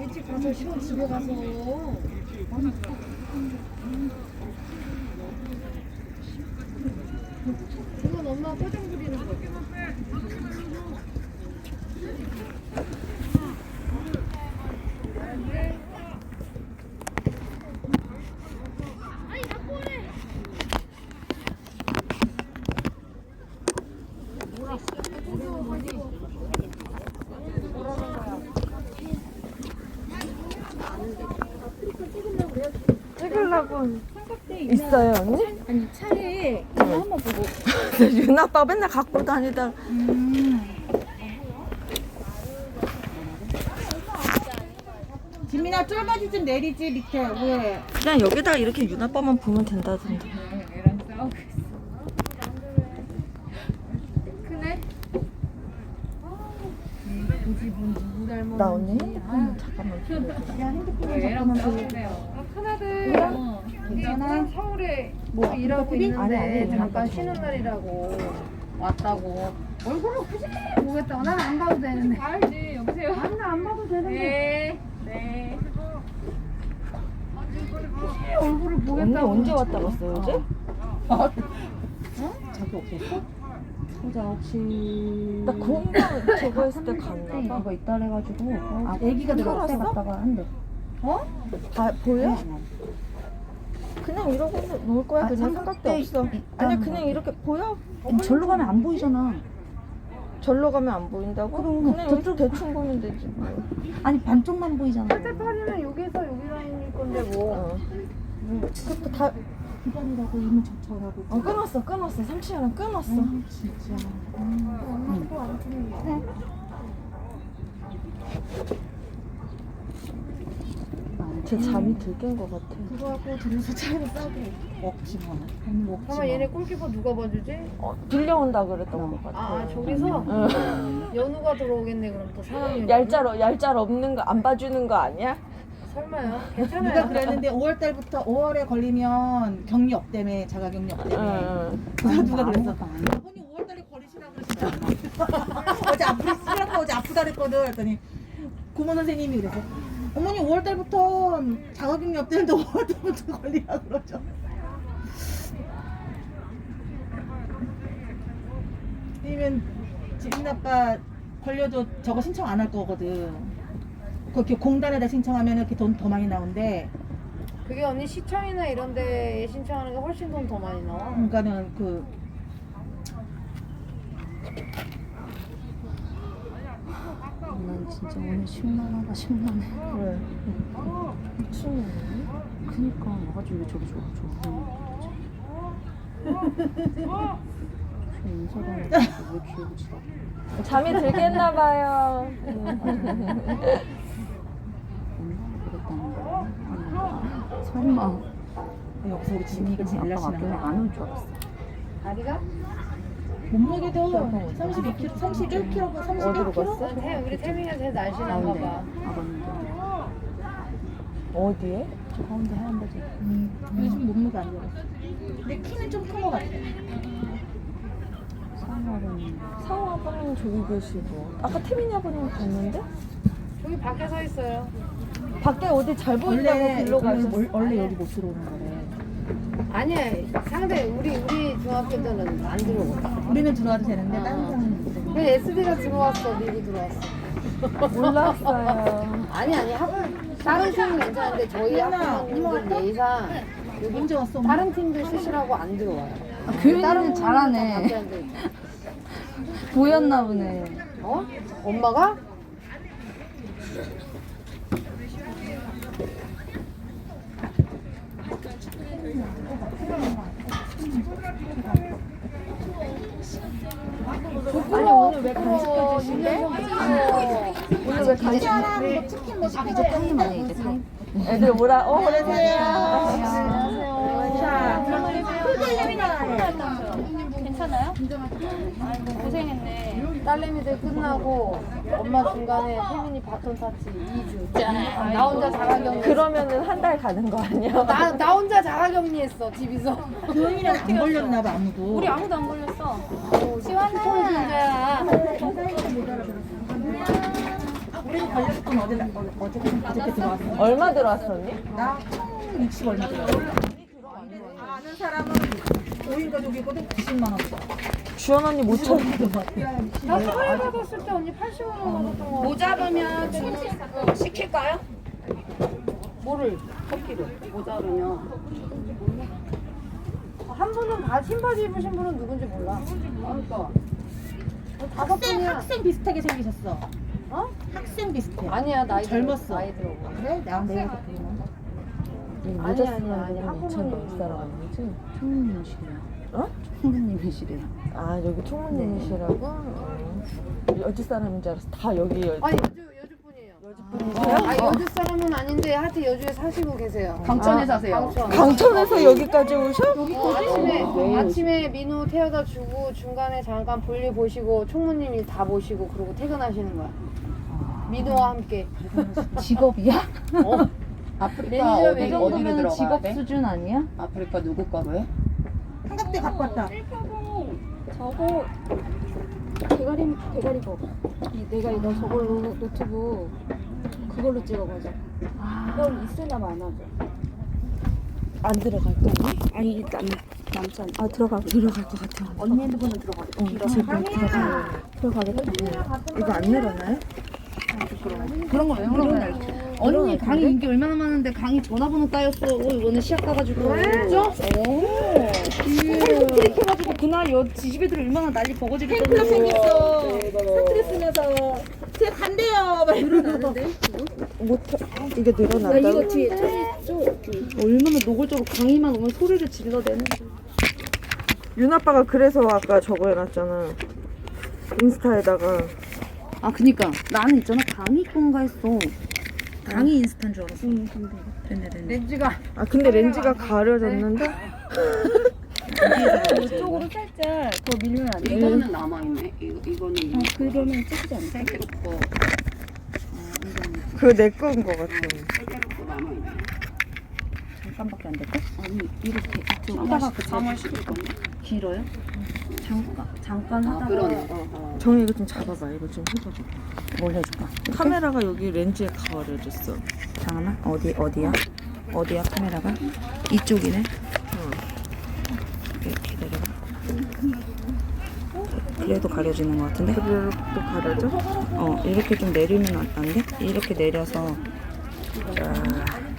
일찍 가서 쉬어 집에 가서. 이건 엄마 포장 부리는 거. 찍으려고 있어요 언니? 아니 차에 이거 한번 보고. 윤아 아빠 맨날 갖고 다니다 지민아 쫄바지 좀 내리지 밑에 왜? 그냥 여기다 이렇게 윤아 아빠만 보면 된다던데 크네. 나 언니 핸드폰 잠깐만 얘랑 싸우네요. 아. 괜찮아? 서울에 뭐 일하고 있는데 잠깐 쉬는 날이라고 왔다고. 얼굴을 굳이 보겠다고. 난 안 봐도 되는데. 알지. 여보세요. 아니 나안 봐도 되는데. 네. 네. 얼굴을 언니 보겠다고. 언제 왔다 갔어요 어제? 자기 없었어? 보자 혹시 나 공방 저거 했을 때 갔나 봐 이거 있다 그래가지고 아 애기가 살았어? 갔다가 한대 다 보여? 그냥 이러고 놓을 거야 아, 그냥 삼각대 삼각대 없어 있다는 아니 그냥 거. 이렇게 보여? 절로 가면 안 보이잖아 절로 가면 안 보인다고? 그럼 그냥 여기서 대충 보면 되지 뭐. 아니 반쪽만 보이잖아 팔이는 여기서 여기 다닐 건데 뭐. 어. 그것도 다 기다리라고 이모 저처라고 어, 끊었어 끊었어 삼촌이랑 끊었어 진짜 쟤 잠이 들깬 것 같아 그거 갖고 들어서 차에서 싸고. 먹지 마 먹지 마 잠깐만 얘네 골키퍼 누가 봐주지? 어, 빌려온다 그랬던 것 같아 아 저기서? 응. 연우가 들어오겠네 그럼 또 사람이 얄짤 얄짤 없는 거 안 봐주는 거 아니야? 설마요? 누가 괜찮아요. 그랬는데 5월 달부터 5월에 걸리면 격리 없대매 자가 격리 응, 없대매 응. 누가 누가 그랬어? 아버님 5월 달에 걸리시라고 그러시잖아 어제 아프다 쓰라고 어제 아프다 그랬거든. 그랬더니 고모 선생님이 그래서 어머니 5월 달부터 자가 격리 없대는데 5월 달부터 걸리라 그러죠. 아니면 지금 아빠 걸려도 저거 신청 안 할 거거든. 그렇게 공단에다 신청하면 이렇게 돈 더 많이 나온대. 그게 언니 시청이나 이런 데 신청하는 게 훨씬 돈 더 많이 나와. 그러니까는 그 난 진짜 오늘 심란하다 심란해. 그래. 미친놈 그니까. 와가지고 왜 저기 저기 저기 저 인사가 왜 기억이 잘 잠이 들겠나 봐요. 그랬다는 거야? 아니, 설마 여기서 우리 지민이가 제일 날씬한 거야. 안올 줄 알았어. 다리가? 몸무게도 32kg, 31kg, 31kg? 어디로 갔어? 난 태, 우리 태민이가 제일 날씬한가 봐 어디에? 저 가운데 하얀 바지. 음, 요즘 몸무게 안 들었어 근데 키는 좀큰거 같아. 생활은 상호 아버님 저기 계시고. 아까 태민이 아버님 갔는데? 저기 밖에 서 있어요. 밖에 어디 잘 보인다고 원래, 글로 원래, 가셨어 원래 여기 못 들어오는 거래 아니야. 상대 우리 우리 중학교 때는 안 들어오고 우리는 들어와도 되는데 다른 사람은 못그 SB가 들어왔어 미리 들어왔어 몰랐어요 아니 아니 학 다른 팀은 괜찮은데 저희 학부모님들 예의상 여기 언제 왔어? 다른 팀들 쓰시라고 안 들어와요 아, 교윤이는 다른 잘하네. 보였나 보네 어? 엄마가? 오늘 왜 간식해 주신대? 오늘 왜 간식? 이제 타임 아니야 이제 타임 애들 오라? 어 오래세요. 자, 그러면 딸내미들 끝나고 엄마 중간에 태민이 바톤 타치 2주. 나 혼자 자가격리. 그러면은 한 달 가는 거 아니야? 나, 나 혼자 자가격리했어 집에서. 교인이랑 안 걸렸나 봐 아무도. 우리 아무도 안 걸렸어 시원해 손 문제야 우리는 어제 어제 어저께 들어왔어. 얼마 들어왔었니? 나60 얼마 들어. 아는 사람은 5인 가족이거든 90만 원. 주연 언니 못 찾. 나 서울 받았을 때 언니 80원 원 받았던 거. 모자르면 주- 시킬까요? 뭐를? 커피를. 모자르면. 한 분은 바, 흰 바지 입으신 분은 누군지 몰라. 그러니까. 다섯 학생 분이야. 학생 비슷하게 생기셨어. 어? 학생 비슷해. 아니야 나이 들어. 젊었어. 나이 들어. 그래? 나 내가? 모자 아니, 아니, 분은 한몇 사람 아니지? 총무님이시래요. 어? 총무님이시래요. 아 여기 총무님이시라고? 어. 여주 사람인 줄 알았어. 다 여기 여. 아니 여주 아 여주 사람은 아닌데 하여튼 여주에 사시고 계세요. 강천에 아, 사세요. 강천. 강천에서 여기까지 오셔? 어, 아침에 아침에 민호 태워다 주고 중간에 잠깐 볼일 보시고 총무님이 다 보시고 그러고 퇴근하시는 거야. 민호와 함께. 직업이야? 어? 아프리카 매니저 어디, 이 어디로 정도면 들어가야 직업 돼? 수준 아니야? 아프리카 누구 거로 해? 한갑대 갖고 왔다. 저거 대가리 대가리 거. 이 내가 이거 저걸로 노트북 그걸로 찍어가지고. 이건 있으나 마나죠. 안 들어갈 거니? 아니 일단 남자 아 들어가 들어갈 것 같아. 언니 핸드폰은 들어가. 어 들어가 들어가 들어가겠다. 이거 안 늘어나요? 그런 거왜 물어봐요? 언니 강의 인기 얼마나 많은데 강의 전화번호 따였어. 이번에 시합 가가지고. 진짜? 오. 트릭 해가지고 그날 여 지지배들 얼마나 난리 버거지게 팬클럽 생겼어. 사투리 쓰면서 제 간대요. 막 이러면서. 못 이게 늘어난다고? 뒤에 얼마나 노골적으로 강의만 오면 소리를 질러대는 윤 아빠가 그래서 아까 저거 해놨잖아. 인스타에다가. 아 그니까. 나는 있잖아. 강의 건가 했어. 강의 인스타인 줄 알았어. 응 근데 됐네 됐네. 렌즈가 아 근데 렌즈가 가려졌는데? 이쪽으로 살짝 그거 밀면 안 돼? 이거는 남아 있네. 이거 이거는 아 그러면 찍지 셀카로 거 그거 내 거인 것 같아. 잠깐밖에 안 될까? 아니 이렇게 하다가 그 3월 10일 건데. 길어요? 잠깐 잠깐 아 하다가 그러네. 어, 어. 정희 이거 좀 잡아봐. 이거 좀 해봐봐. 뭘 해줄까? 카메라가 여기 렌즈에 가려졌어. 잠깐만 어디 어디야? 어디야 카메라가? 이쪽이네. 이렇게 기다려봐. 그래도 가려지는 것 같은데? 또 가려져? 어 이렇게 좀 내리면 안, 안 돼? 이렇게 내려서 자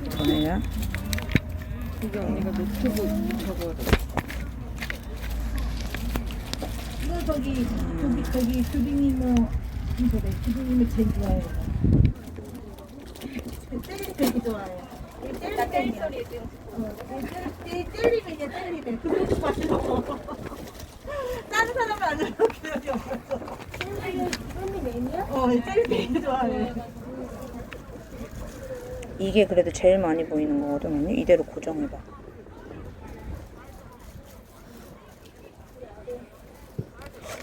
전에야 이게 언니가 노트북 저거 이거 저기 저기 저기 주빈이모 이거 내 주빈이모 제일 좋아해. 젤리 되게 좋아해. 젤리 소리 젤리맨이야 젤리맨. 그거 좋아해. 다른 사람은 안없 어. 좋아해. 이게 그래도 제일 많이 보이는 거거든 언니 이대로 고정해봐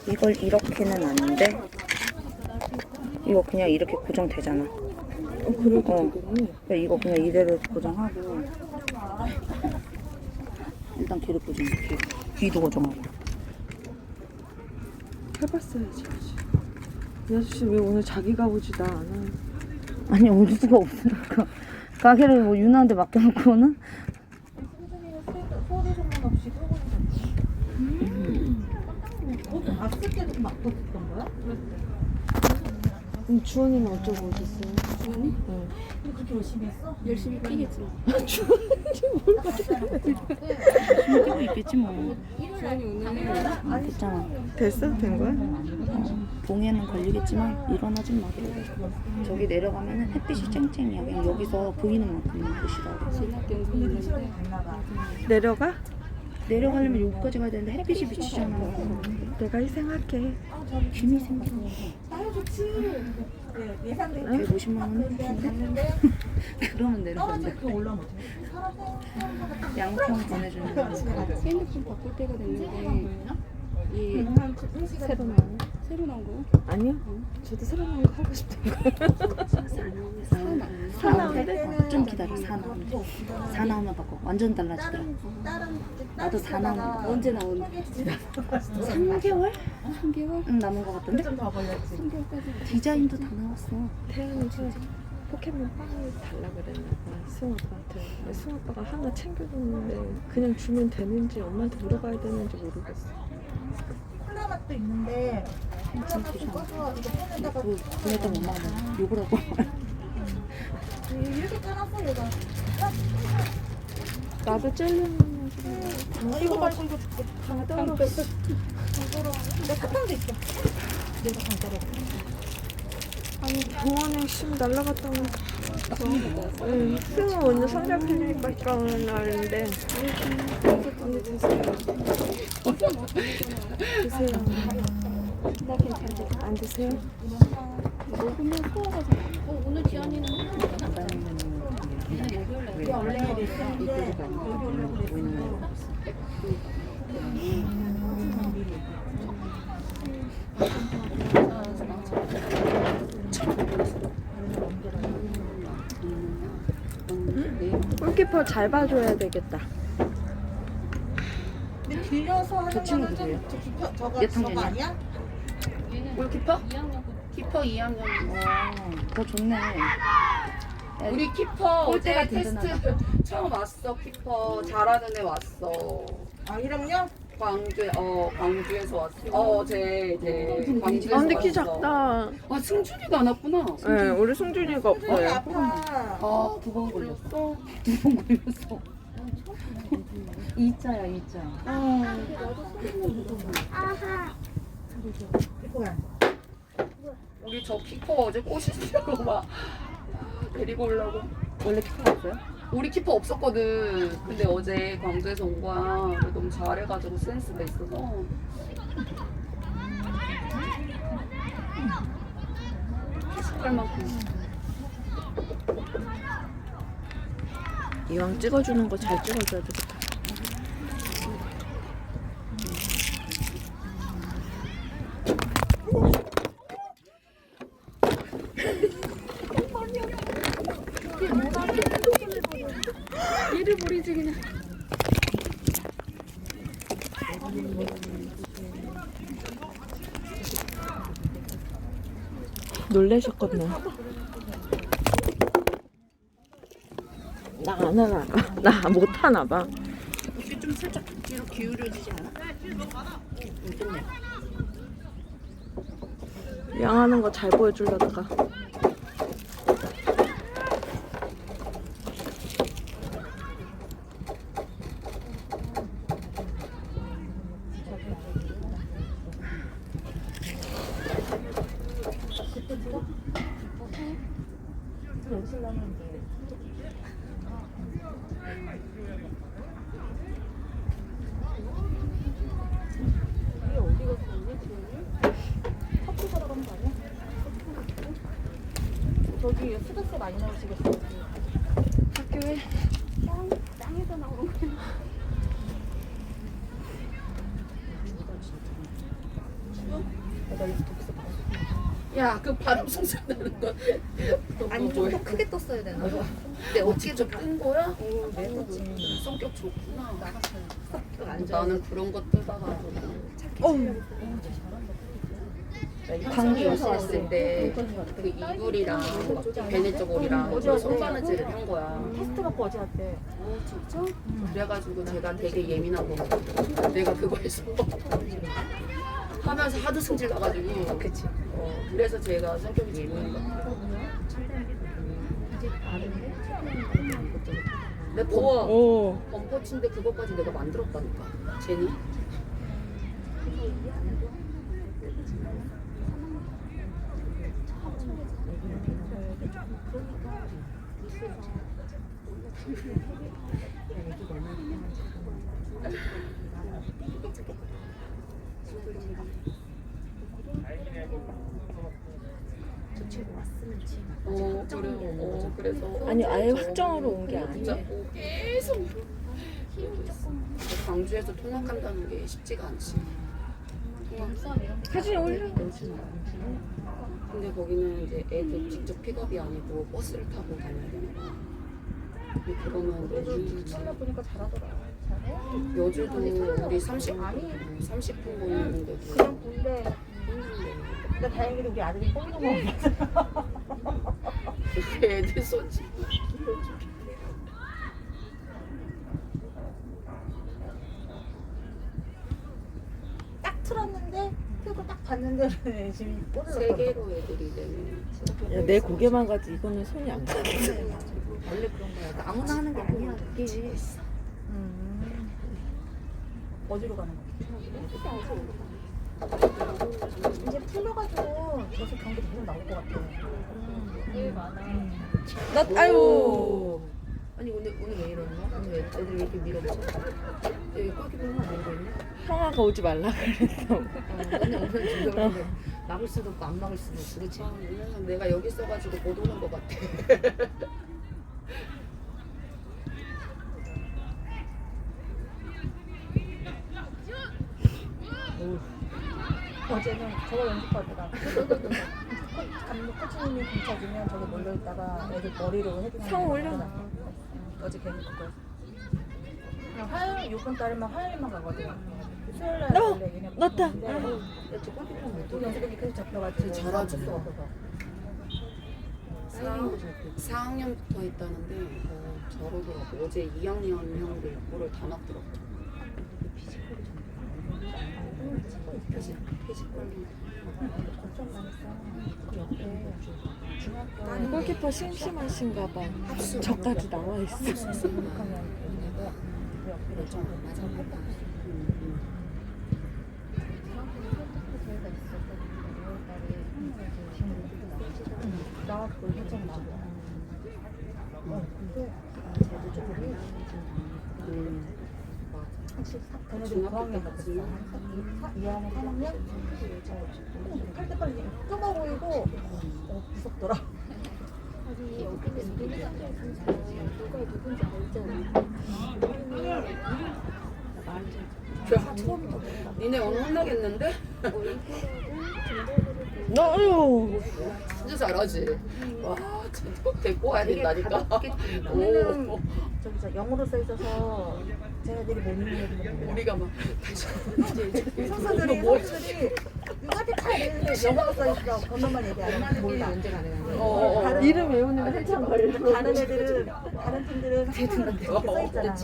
이걸 이렇게는 아닌데 이거 그냥 이렇게 고정되잖아 어 그래도 어. 이거 그냥 이대로 고정하고 일단 귀를 고정해 귀. 귀도 고정하고 해봤어야지. 이 아저씨 왜 오늘 자기가 오지도 않아? 아니 올 수가 없으니까 가게를 뭐 유나한테 맡겨놓고는 소리 소문 없이 끄고 있었어. 앞쓸 때도 막 껐던 거야? 그럼 주원이는 어쩌고 오셨어요? 그렇게 열심히 했어? 숨기고 있겠지 뭐 있잖아 됐어? 된 거야? 봉에는 걸리겠지만 일어나진 마 저기 내려가면은 햇빛이 쨍쨍이야 그냥 여기서 보이는 만큼 보시라고 내려가? 내려가려면 여기까지 가야 되는데 햇빛이 비치잖아 내가 희생할게. 김이 생겨 네, 예상대로 150만 원. 그러면 내려간다 그 올라오면 양평 보내주는 거. 핸드폰 바꿀 때가 됐는데 이 새로 나온 새로 나온 거요? 아니요. 저도 새로 나온 거 하고 싶다. 사나 때는 좀 기다려. 사 나오면 사 나오면 바꿔. 완전 달라지더라. 다른 나도 다 나오는 언제 나오는 3개월? 3개월? 응 남은 거 같던데? 좀더 걸렸지. 3개월까지. 디자인도 다 나왔어. 태연이 진짜 포켓몬 빵을 달라 그랬나 봐. 수영 아빠한테. 근데 수영 아빠가 하나 챙겨줬는데 그냥 주면 되는지 엄마한테 물어봐야 되는지 모르겠어. 콜라맛도 있는데 콜라맛 좀 꺼서 이거 폰에다가 그 그랬던 엄마가 욕을 하고. 이렇게 까놨어 얘가. 나도 젤리는 아, 이거 말고 이거 줄게. 따로 내 카페도 있어. 내가 간단해. 아니 병원에 심 날라갔다 오면 응 수영은 오늘 성장 안 나는데 언니 드세요 드세요 나 괜찮대 안 드세요? 먹으면 소화가 잘 오려고 레슨인데. 골키퍼 잘 봐줘야 되겠다 근데 길려서 하는 친구 거는 좀? 저 기퍼 저거 몇 저거? 아니야? 골키퍼? 키퍼 2학년. 더 좋네 우리 키퍼 골대가 어제 테스트 처음 왔어. 키퍼 잘하는 애 왔어. 아 1학년? 광주 어 광주에서 왔어. 어, 제제 광주에서 아 근데 키 왔어. 작다 아 승준이가 안 왔구나. 네 우리 승준이가 없어요 아파. 아, 두 번 걸렸어. 두 번 걸렸어 이자야 이자 데리고 가. 우리 저 키퍼 어제 꼬시려고 막 데리고 오려고. 원래 키가 없어요? 우리 키퍼 없었거든. 근데 어제 광주에서 온 거야. 너무 잘해가지고 센스가 있어서. 이왕 찍어주는 거 잘 찍어줘야 되겠다 얘를 버리지 그냥 놀라셨겠네 나안 하나 나 못하나 봐. 혹시 좀 살짝 뒤로 기울여지지 않아? 좋네. 양하는 거 잘 보여주려다가 저기 수도세 많이 나오시겠어. 학교에 땅, 땅에서 나오는 거야 야, 그 발음 송송 나는 거. 아니, 좀 더 크게 떴어야 되나? 근데 어떻게 좀뜬 거야? 어, 네, 떴지. 성격 좋구나. 나는 그런 거 뜨다가. 광주에서 왔을 때그 이불이랑 베네저골이랑 손바느질을 한 거야. 테스트 받고 어제 왔대. 그래가지고 제가 되게 예민하고 내가 그거에서 하면서 하도 승질 나가지고. 그치. 어, 그래서 제가 성격이 예민한 것 같아요. 내 범, 오 범퍼치인데 그것까지 내가 만들었다니까. 제니 어 그래 어 그래서 아니 아예 저 확정으로 온 게 아니야 붙잡고 계속 얘기했어. 광주에서 통학한다는 게 쉽지가 않지. 통학. 사진 올려 근데 거기는 이제 애들 직접 픽업이 아니고 버스를 타고 다녀야 되는 거야. 근데 그거는 여주 보니까 잘하더라. 여주도 우리 30 30분 걸리는데도 그냥 본데. 힘든데 근데 다행히도 우리 아들이 너무 애들 손짓 딱 틀었는데 틀고 딱 봤는데 지금 세 개로 애들이 되면 야, 내 고개만 가지 이거는 손이 안 가. 원래 그런 거야. 아무나 하는 게 아니야. 그게 음. 어디로 가는 거야? 이제 풀려가지고 계속 경기 계속 나올 것 같아. 나 아유. 아니 오늘 오늘 왜 이러나? 오늘 왜 애들 왜 이렇게 밀어붙여? 여기 골키퍼만 밀고 있네. 형아가 오지 말라 그랬어. 어, 맨날 오면 주저하는데 막을 수도 없고 안 막을 수도 없고 그렇지? 아, 왜냐면 내가 여기 있어가지고 못 오는 것 같아. 어제는 저거 연습하다가 감독 코치님이 공차주면 저기 몰려있다가 애들 머리로 상거 올려. 어제 걔는 그거 그냥 화요일 요번 달에만 화요일만 가거든 넣어! 넣었다. 잡혀가지고 잘하지. 어쩔 수 없어서. 4학년부터 했다는데 어, 저러더라고. 어제 2학년 형들 볼을 다 막더라고. 피지 피지컬이 중학교 골키퍼 심심하신가 봐. 저까지 나와 있어. 6학년 있는데 그 옆에 맞아 맞아. 나 그걸 살짝 나고 어 근데 쟤도 조금 음. 확실히 사- 걔네들 중학교 9학년 때까지. 같았어 2학년 3학년 할때 빨리 좁아 보이고 어, 무섭더라 아니 여기는 우리는 누가 누군지 알 잖아. 니네 오늘 혼나겠는데? 너 아유. 진짜 잘하지. 와, 진짜 데리고 와야 된다니까. 우리는 오, 저기 저 영어로 써 있어서 쟤네들이 못 읽는 애들 우리가 막 다시 선수들이 선수들이 누구한테 다 영어로 써 있어 건너만 얘기 안 하는 몰라 어, 어, 어. 이름 외우는 게 한참 걸려. 다른 애들은 다른 팀들은 이렇게 써 있잖아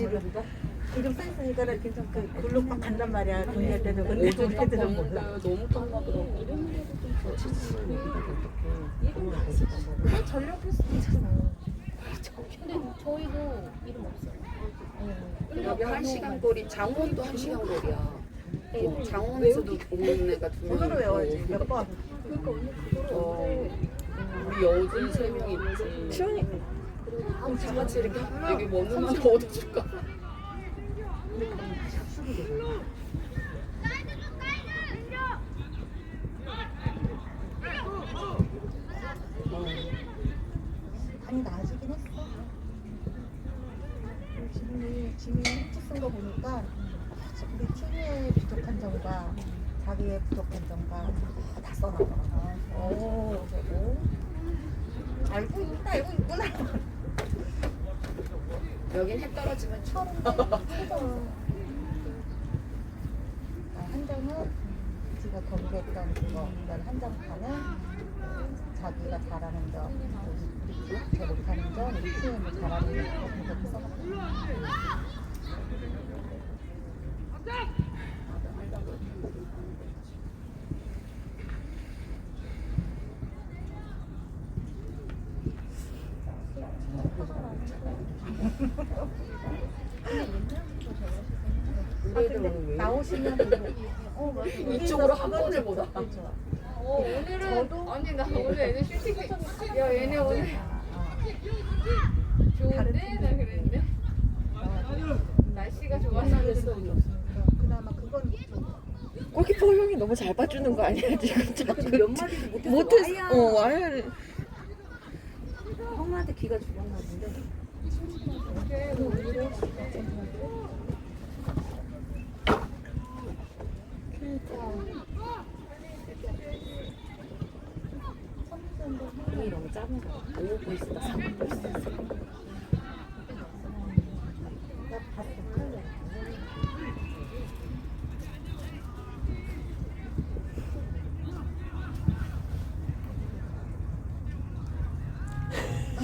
이름 써 있으니까 그 글로 막 간단 말이야 동의할 때도 근데 딱 애들은 몰라 너무 땀나더라고. 전력 필수 있잖아 근데 저희도 이름 없어요. 여기 한 시간 거리, 장원도 한 시간 거리야. 어, 장원에서도 오는 애가 두 명. 오늘은 외워야지 있고. 몇 번. 그러니까 언니 그거를 어, 우리 여진 세명 있지. 시원이 그럼 다 같이 이렇게 여기 원룸만 더 얻어줄까? 많이 나아지긴 했어. 지민이 지민이 해치 쓴거 보니까 우리 팀의 부족한 점과 자기의 부족한 점과 다 써놨더라고. 오, 그리고 알고 있구나, 알고 있구나. 여긴 해 떨어지면 추워. 한 장은 지가 검색했던 그거, 그다음 한장 판은 자기가 잘하는 점, 우리 팀, 잘 못하는 점, 뭐 잘하는 점 이렇게 써놨어. 우리 애들 오늘 왜 이래? 나오시면 그거- 어, 맞아. 이쪽으로 한 번을 못 와. 그렇죠. 어, 오늘은 아니 나 오늘 애들 슈팅 야 얘네 오늘 좋은데 나 그랬는데 날씨가 좋아서 그나마 그건 좀 골키퍼 형이 너무 잘 봐주는 거 아니야 지금 자꾸 몇 마디도 못했어. 못했어. 와야. 어 와야. 형한테 귀가 죽었나 본데. 짜는 거. 오고 있어. 삼고 있어.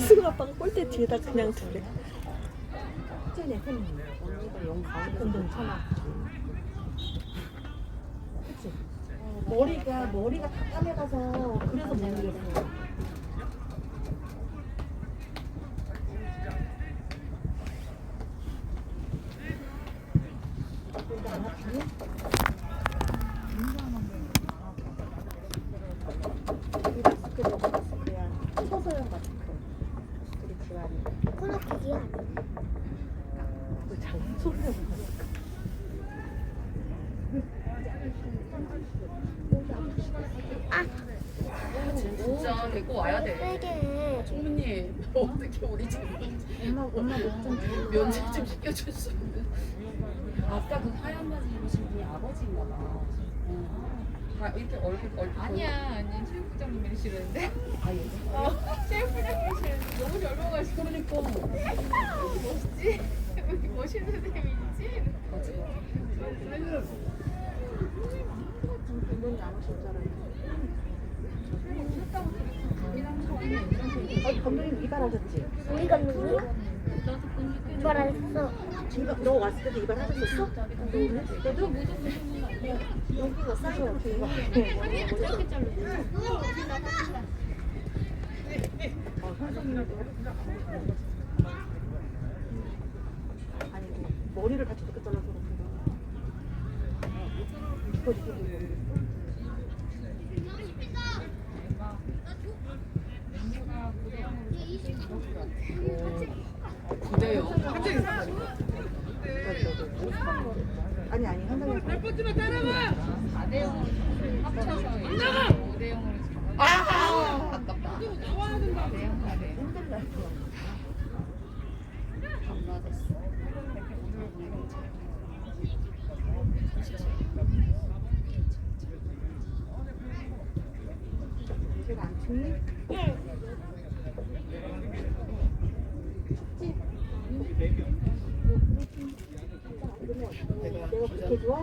승우 아빠가 꼴대 뒤에다 그냥 두래. 언니가 영 가운데 괜찮아. 머리가 머리가 다 까매가서 그래서 모르겠어. 소소형 같은 거. 우리 집안이. 코너킥이야. 그 장 소소형 같은 진짜 데리고 와야 돼. 세게. 총무님 어떻게 우리 집 엄마 엄마 목좀 면접 있는? 아까 그 하얀 바지 입으신 분이 아버지인가 봐. 응. 다 이렇게 얼굴 얼굴 아니야 아니 체육부장님이 싫은데 아 여기 어 체육부장님이 싫은데 너무 젊어가지고 그러니까 멋있지 멋있는 쌤이지 맞지. 어, 감독님 이발하셨지? 우리 감독님? 이발 안 했어. 지금 너 왔을 때도 이발 하셨었어? 너도? 여기가 어떻게 이발? 어, 선생님도 아니 머리를 다 저렇게 잘라서. 이거 이거 이거. 그래요. 아니 아니 현장에서 4대0 합쳐서 5대0으로 아 아깝다. 4대0 4대0 안 맞았어. 제가 안 춥니? 내가 내가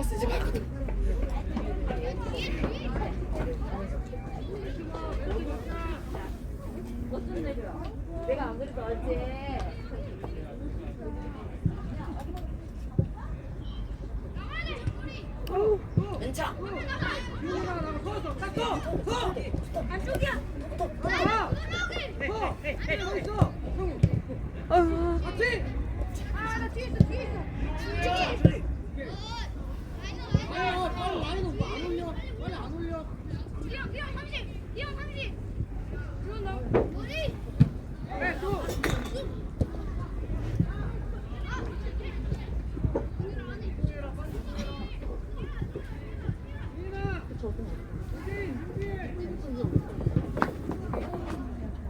신경 쓰지 말고. 내가 안 그래도 어제 괜찮아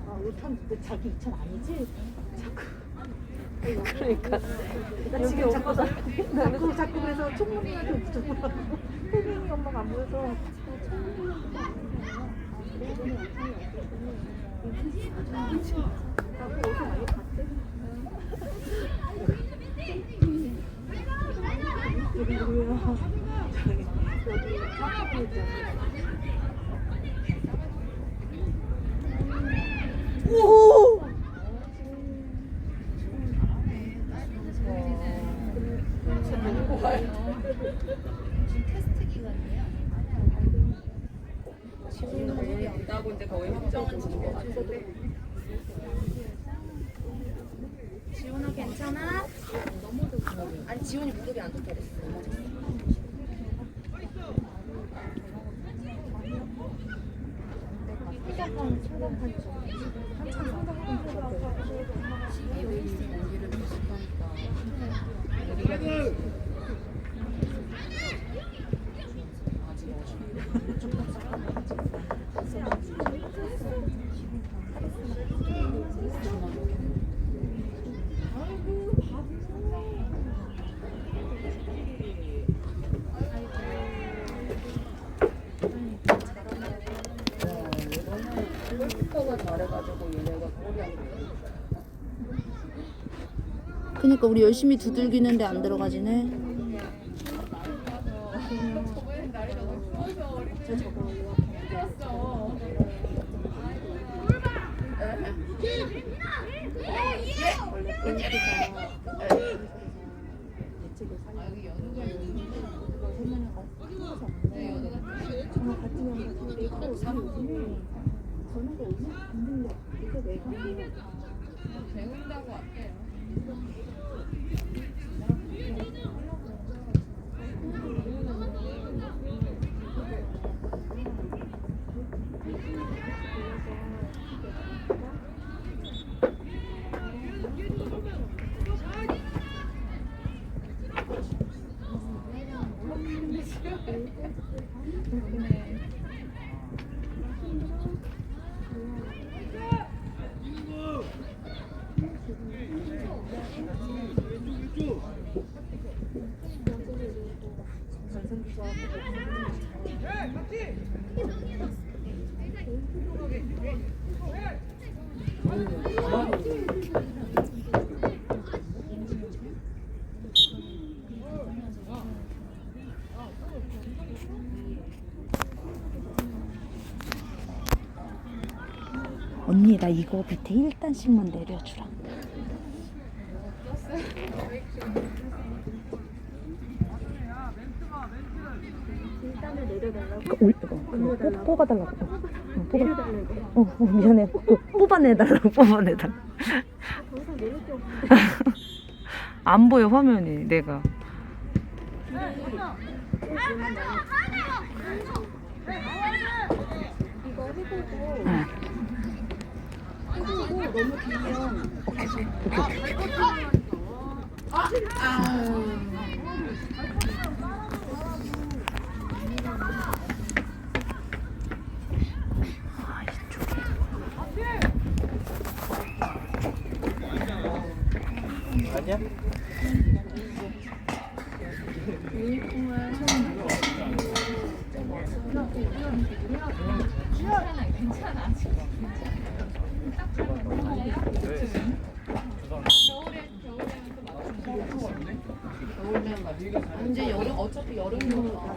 아, 우탄 그 자기 이찬 아니지? 그러니까. 나 지금 자꾸 자꾸 자꾸 그래서 총무님한테 붙여보라고. 혜민이 엄마가 안 보여서. 나도 어디서 많이 봤대? 여기 누구야? 저기 여기 사람이 있잖아. 오! 지금 거의 안 나고 이제 거의 확정은 지는 것 같은데 지훈아 괜찮아? 아니 지훈이 무릎이 안 좋다 그랬어. 집에 있으면 공기를 배습하니까 아직 골키퍼가 잘해가지고 얘네가 골이 안 들어가. 그니까 우리 열심히 두들기는데 안 들어가지네. 배운다고 할게요. 언니 나 이거 밑에 1단씩만 내려주라. 올, 어, 그거 뽑, 뽑아달라고. 어, 뽑아. 어, 어, 미안해. 그 뽑아내달라고, 뽑아내달라. 더 이상 내릴 게 없는데. 안 보여, 화면이, 내가. 이거 해보고 응. 해보고 너무 길면 이제 여름 어차피 여름이니까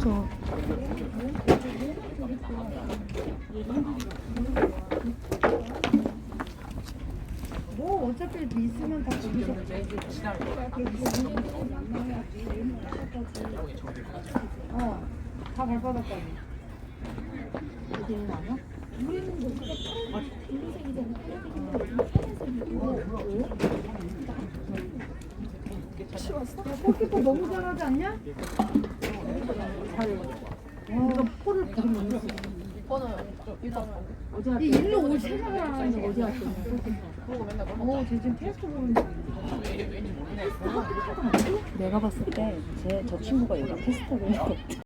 저, 뭐 어차피 있으면 다 거기서 어, 다 발바닥까지. 야, 골키퍼 너무 잘하지 않냐? 잘해. 와, 포를 지금 넣었어. 이 일로 올 생각을 안 하는데 어디 갔어? 어, 쟤 지금 테스트 보는 중. 내가 봤을 때, 제, 저 친구가 여기 테스트를.